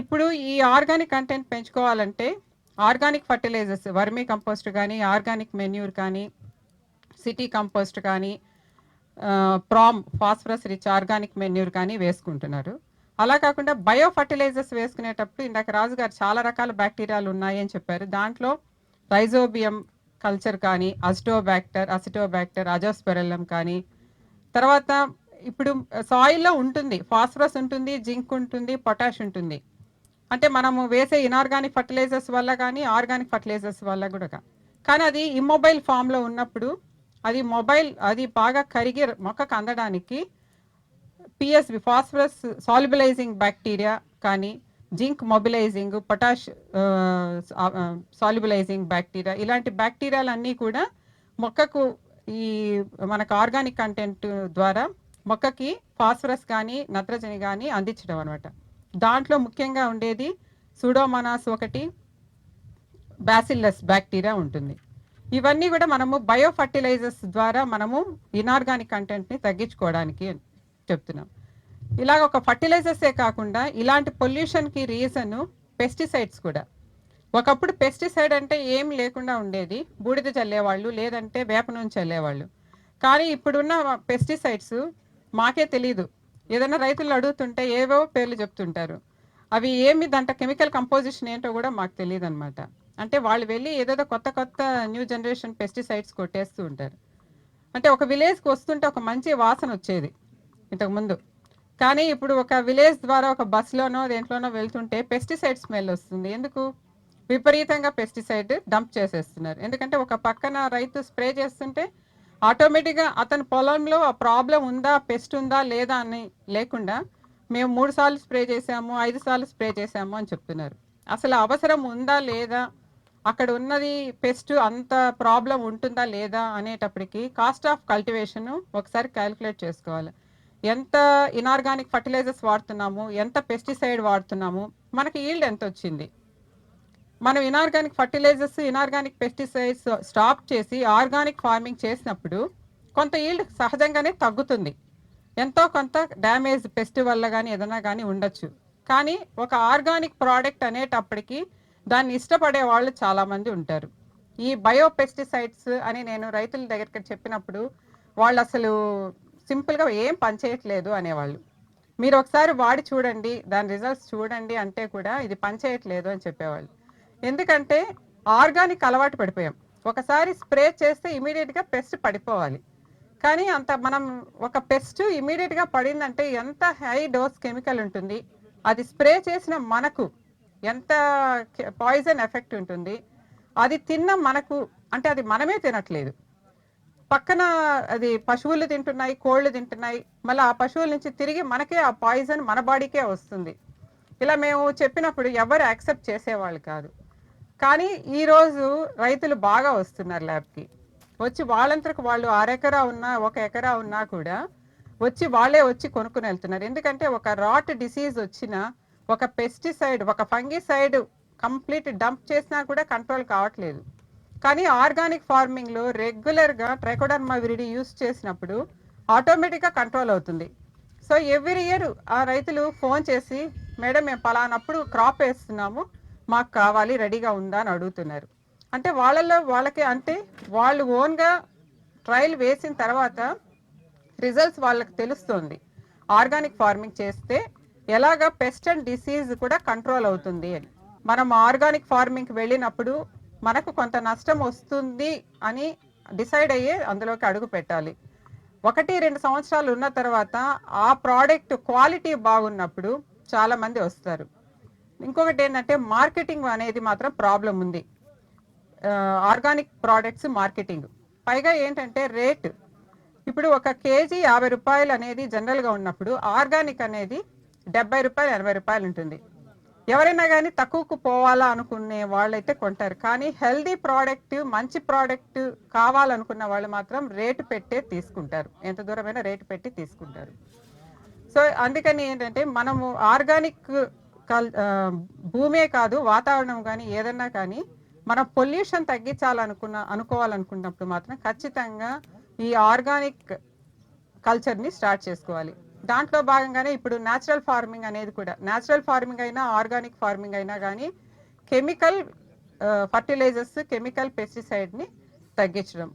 ఇప్పుడు ఈ organic content పెంచుకోవాలంటే ఆర్గానిక్ ఫర్టిలైజర్స్ వర్మీ కంపోస్ట్ కానీ ఆర్గానిక్ మెన్యూర్ కానీ సిటీ కంపోస్ట్ కానీ prom phosphorus rich organic manure కానీ వేసుకుంటున్నారు. అలా కాకుండా బయో ఫర్టిలైజర్స్ వేసుకునేటప్పుడు ఇందాక రాజు గారు చాలా రకాల బ్యాక్టీరియాలు ఉన్నాయని చెప్పారు. దాంట్లో రైజోబియం కల్చర్ కానీ అసిటోబ్యాక్టర్ అసిటోబ్యాక్టర్ అజోస్పెరల్లం కానీ తర్వాత ఇప్పుడు సాయిల్లో ఉంటుంది ఫాస్ఫరస్ ఉంటుంది జింక్ ఉంటుంది పొటాష్ ఉంటుంది. అంటే మనము వేసే ఇనార్గానిక్ ఫర్టిలైజర్స్ వల్ల కానీ ఆర్గానిక్ ఫర్టిలైజర్స్ వల్ల కూడా కానీ అది ఇమ్మొబైల్ ఫామ్లో ఉన్నప్పుడు అది మొబైల్ అది బాగా కరిగి మొక్కకు అందడానికి పిఎస్బి ఫాస్ఫరస్ సాల్యుబలైజింగ్ బ్యాక్టీరియా కానీ zinc mobilizing potash solubilizing bacteria ఇలాంటి బ్యాక్టీరియాలన్నీ కూడా మొక్కకు ఈ మనకు ఆర్గానిక్ కంటెంట్ ద్వారా మొక్కకి ఫాస్ఫరస్ కానీ నత్రజని కానీ అందించడం అనమాట దాంట్లో ముఖ్యంగా ఉండేది సూడోమనాస్ ఒకటి బ్యాసిల్లస్ బ్యాక్టీరియా ఉంటుంది. ఇవన్నీ కూడా మనము బయో ఫర్టిలైజర్స్ ద్వారా మనము ఇనార్గానిక్ కంటెంట్ని తగ్గించుకోవడానికి చెప్తున్నాం. ఇలాగ ఒక ఫర్టిలైజర్సే కాకుండా ఇలాంటి పొల్యూషన్కి రీజన్ పెస్టిసైడ్స్ కూడా. ఒకప్పుడు పెస్టిసైడ్ అంటే ఏం లేకుండా ఉండేది. బూడిద చల్లేవాళ్ళు లేదంటే వేప నూనె చల్లేవాళ్ళు. కానీ ఇప్పుడున్న పెస్టిసైడ్స్ మాకే తెలియదు ఏదైనా రైతులు అడుగుతుంటే ఏవో పేర్లు చెప్తుంటారు. అవి ఏమి దాంట్లో కెమికల్ కంపోజిషన్ ఏంటో కూడా మాకు తెలియదు అనమాట అంటే వాళ్ళు వెళ్ళి ఏదేదో కొత్త కొత్త న్యూ జనరేషన్ పెస్టిసైడ్స్ కొట్టేస్తూ ఉంటారు. అంటే ఒక విలేజ్కి వస్తుంటే ఒక మంచి వాసన వచ్చేది ఇంతకుముందు కానీ ఇప్పుడు ఒక విలేజ్ ద్వారా ఒక బస్సులోనో దేంట్లోనో వెళ్తుంటే పెస్టిసైడ్ స్మెల్ వస్తుంది. ఎందుకు? విపరీతంగా పెస్టిసైడ్ డంప్ చేసేస్తున్నారు. ఎందుకంటే ఒక పక్కన రైతు స్ప్రే చేస్తుంటే ఆటోమేటిక్గా అతని పొలంలో ఆ ప్రాబ్లం ఉందా పెస్ట్ ఉందా లేదా అని లేకుండా మేము మూడు సార్లు స్ప్రే చేసాము ఐదు సార్లు స్ప్రే చేసాము అని చెప్తున్నారు. అసలు అవసరం ఉందా లేదా అక్కడ ఉన్నది పెస్ట్ అంత ప్రాబ్లం ఉంటుందా లేదా అనేటప్పటికి కాస్ట్ ఆఫ్ కల్టివేషన్ ఒకసారి క్యాలిక్యులేట్ చేసుకోవాలి. ఎంత ఇనార్గానిక్ ఫర్టిలైజర్స్ వాడుతున్నాము ఎంత పెస్టిసైడ్ వాడుతున్నాము మనకి ఈల్డ్ ఎంత వచ్చింది మనం inorganic fertilizers inorganic pesticides stop చేసి ఆర్గానిక్ ఫార్మింగ్ చేసినప్పుడు కొంత ఈల్డ్ సహజంగానే తగ్గుతుంది. ఎంతో కొంత డ్యామేజ్ పెస్ట్ వల్ల కానీ ఏదైనా కానీ ఉండొచ్చు. కానీ ఒక ఆర్గానిక్ ప్రోడక్ట్ అనేటప్పటికీ దాన్ని ఇష్టపడే వాళ్ళు చాలామంది ఉంటారు. ఈ బయో పెస్టిసైడ్స్ అని నేను రైతుల దగ్గరికి చెప్పినప్పుడు వాళ్ళు అసలు సింపుల్గా ఏం పనిచేయట్లేదు అనేవాళ్ళు. మీరు ఒకసారి వాడి చూడండి దాని రిజల్ట్స్ చూడండి అంటే కూడా ఇది పనిచేయట్లేదు అని చెప్పేవాళ్ళు. ఎందుకంటే ఆర్గానిక్ అలవాటు పడిపోయాం. ఒకసారి స్ప్రే చేస్తే ఇమీడియట్గా పెస్ట్ పడిపోవాలి. కానీ అంత మనం ఒక పెస్ట్ ఇమీడియట్గా పడిందంటే ఎంత హై డోస్ కెమికల్ ఉంటుంది అది స్ప్రే చేసిన మనకు ఎంత పాయిజన్ ఎఫెక్ట్ ఉంటుంది అది తిన్న మనకు అంటే అది మనమే తినట్లేదు. పక్కన అది పశువులు తింటున్నాయి కోళ్ళు తింటున్నాయి మళ్ళీ ఆ పశువుల నుంచి తిరిగి మనకే ఆ పాయిజన్ మన బాడీకే వస్తుంది. ఇలా మేము చెప్పినప్పుడు ఎవరు యాక్సెప్ట్ చేసేవాళ్ళు కాదు. కానీ ఈరోజు రైతులు బాగా వస్తున్నారు ల్యాబ్కి. వచ్చి వాళ్ళంతకు వాళ్ళు అరెకరా ఉన్నా ఒక ఎకరా ఉన్నా కూడా వచ్చి వాళ్ళే వచ్చి కొనుక్కుని వెళ్తున్నారు. ఎందుకంటే ఒక రాట్ డిసీజ్ వచ్చిన ఒక పెస్టిసైడ్ ఒక ఫంగిసైడ్ కంప్లీట్ డంప్ చేసినా కూడా కంట్రోల్ కావట్లేదు. కానీ ఆర్గానిక్ ఫార్మింగ్లో రెగ్యులర్గా ట్రైకోడర్మా విరిడి యూస్ చేసినప్పుడు ఆటోమేటిక్గా కంట్రోల్ అవుతుంది. సో ఎవ్రీ ఇయర్ ఆ రైతులు ఫోన్ చేసి మేడం మేము పలానప్పుడు క్రాప్ వేస్తున్నాము మాకు కావాలి రెడీగా ఉందా అని అడుగుతున్నారు. అంటే వాళ్ళల్లో వాళ్ళకి అంటే వాళ్ళు ఓన్గా ట్రయల్ వేసిన తర్వాత రిజల్ట్స్ వాళ్ళకి తెలుస్తుంది. ఆర్గానిక్ ఫార్మింగ్ చేస్తే ఎలాగ పెస్ట్ అండ్ డిసీజ్ కూడా కంట్రోల్ అవుతుంది అని. మనం ఆర్గానిక్ ఫార్మింగ్కి వెళ్ళినప్పుడు మనకు కొంత నష్టం వస్తుంది అని డిసైడ్ అయ్యే అందులోకి అడుగు పెట్టాలి. ఒకటి రెండు సంవత్సరాలు ఉన్న తర్వాత ఆ ప్రోడక్ట్ క్వాలిటీ బాగున్నప్పుడు చాలామంది వస్తారు. ఇంకొకటి ఏంటంటే మార్కెటింగ్ అనేది మాత్రం ప్రాబ్లం ఉంది. Organic products marketing. పైగా ఏంటంటే రేట్. ఇప్పుడు ఒక కేజీ యాభై రూపాయలు అనేది జనరల్గా ఉన్నప్పుడు ఆర్గానిక్ అనేది డెబ్బై రూపాయలు ఎనభై రూపాయలు ఉంటుంది. ఎవరైనా కానీ తక్కువకు పోవాలా అనుకునే వాళ్ళైతే కొంటారు. కానీ హెల్దీ ప్రోడక్ట్ మంచి ప్రోడక్ట్ కావాలనుకున్న వాళ్ళు మాత్రం రేటు పెట్టే తీసుకుంటారు. ఎంత దూరమైనా రేటు పెట్టి తీసుకుంటారు. సో అందుకని ఏంటంటే మనము ఆర్గానిక్ కల్ భూమే కాదు వాతావరణం కానీ ఏదన్నా కానీ మన పొల్యూషన్ తగ్గించాలనుకున్న అనుకోవాలనుకున్నప్పుడు మాత్రం ఖచ్చితంగా ఈ ఆర్గానిక్ కల్చర్ని స్టార్ట్ చేసుకోవాలి. దాంట్లో భాగంగానే ఇప్పుడు న్యాచురల్ ఫార్మింగ్ అనేది కూడా న్యాచురల్ ఫార్మింగ్ అయినా ఆర్గానిక్ ఫార్మింగ్ అయినా కానీ కెమికల్ ఫర్టిలైజర్స్ కెమికల్ పెస్టిసైడ్ని తగ్గించడం.